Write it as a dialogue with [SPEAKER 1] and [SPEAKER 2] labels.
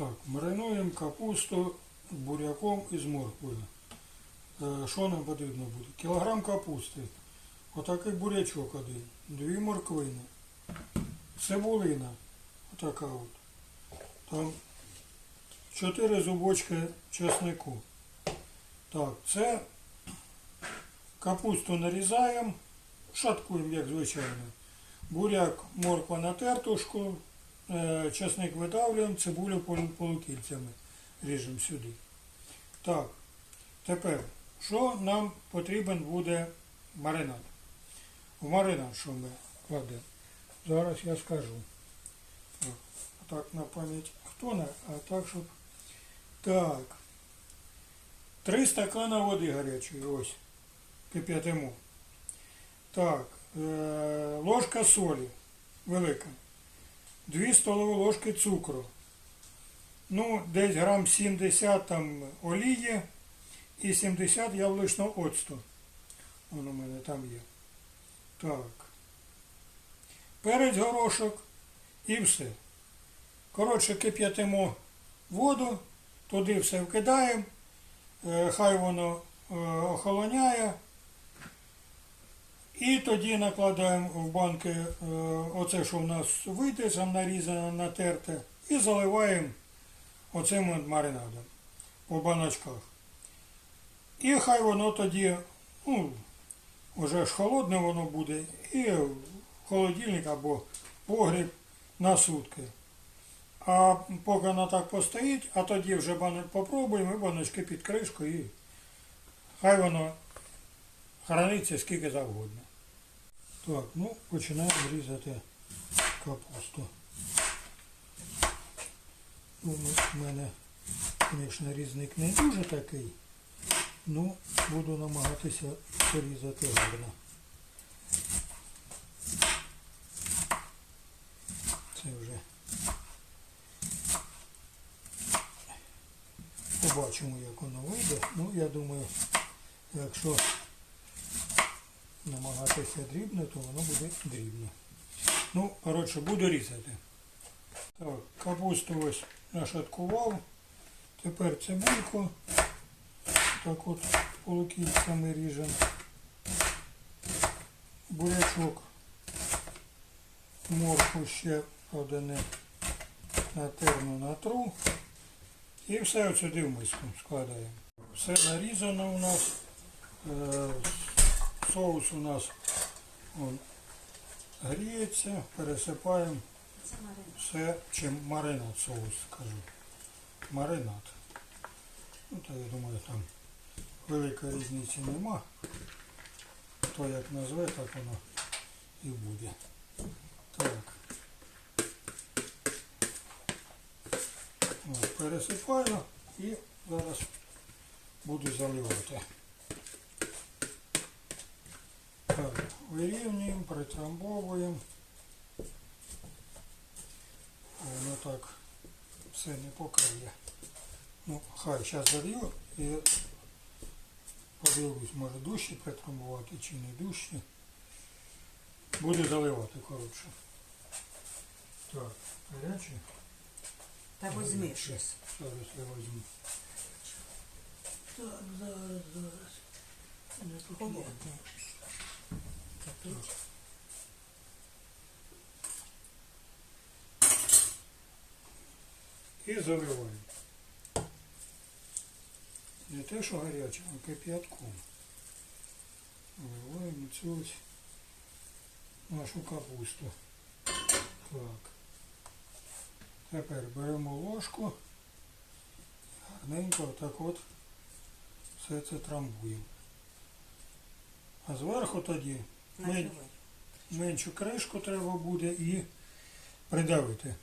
[SPEAKER 1] Так, маринуємо капусту буряком і з морквою. Е, Що нам потрібно буде? Кілограм капусти, отакий бурячок один, дві морквини, цибулина, отака от. Там чотири зубочки чеснику. Так, це капусту нарізаємо, шаткуємо, як звичайно. Буряк, морква на тертушку, е, чесник видавлюємо, цибулю полукільцями ріжемо сюди. Так, тепер, що нам потрібен буде маринад? В маринад, що ми кладемо? Зараз я скажу. Так, так на пам'ять хто не, а так, щоб. Так. Три стакана води гарячої, ось. Кип'ятимо. Так, е, ложка солі велика. Дві столові ложки цукру. Ну, десь грам 70 там олії і 70 яблучного оцту. Воно у мене там є. Так. Перець горошок і все. Коротше, кип'ятимо воду, туди все вкидаємо, е, хай воно е, охолоняє. І тоді накладаємо в банки е, оце, що в нас вийде, там нарізане, натерте, і заливаємо оцим маринадом по баночках. І хай воно тоді, ну, вже ж холодне воно буде, і в холодильник або погріб на сутки. А поки воно так постоїть, а тоді вже бани- попробуємо і баночки під кришку і хай воно храниться скільки завгодно. Так, ну починаємо різати капусту. Ну, мене, звісно, різник не дуже такий. Ну, буду намагатися порізати гарно. Це вже побачимо, як воно вийде. Ну, я думаю, якщо намагатися дрібно, то воно буде дрібно. Ну, коротше, буду різати. Так, капусту ось нашаткував. Тепер цибульку. Так от полукільцями ріжемо. Бурячок. Морку ще правда не натерну натру. І все от сюди в миску складаємо. Все нарізано у нас. Соус у нас он, гріється, пересипаємо все, чим маринад соус, скажу. Маринад. Ну, то я думаю, там великої різниці нема. Хто як назве, так воно і буде. Так. Пересипаю і зараз буду заливати. Так, вирівнюємо, притрамбовуємо. Воно так все не покриє. Ну, хай зараз залью і подивлюсь, може дужче притрамбувати чи не дужче. Буду заливати, коротше. Так, гаряче.
[SPEAKER 2] Та візьми щось.
[SPEAKER 1] Зараз я візьму. Так, зараз, зараз. Не
[SPEAKER 2] Холодне.
[SPEAKER 1] І заливаємо. Не те, що гаряче, а кип'ятком. Виливаємо цю ось нашу капусту. Так. Тепер беремо ложку, гарненько отак от все це трамбуємо. А зверху тоді мен- меншу кришку треба буде і придавити.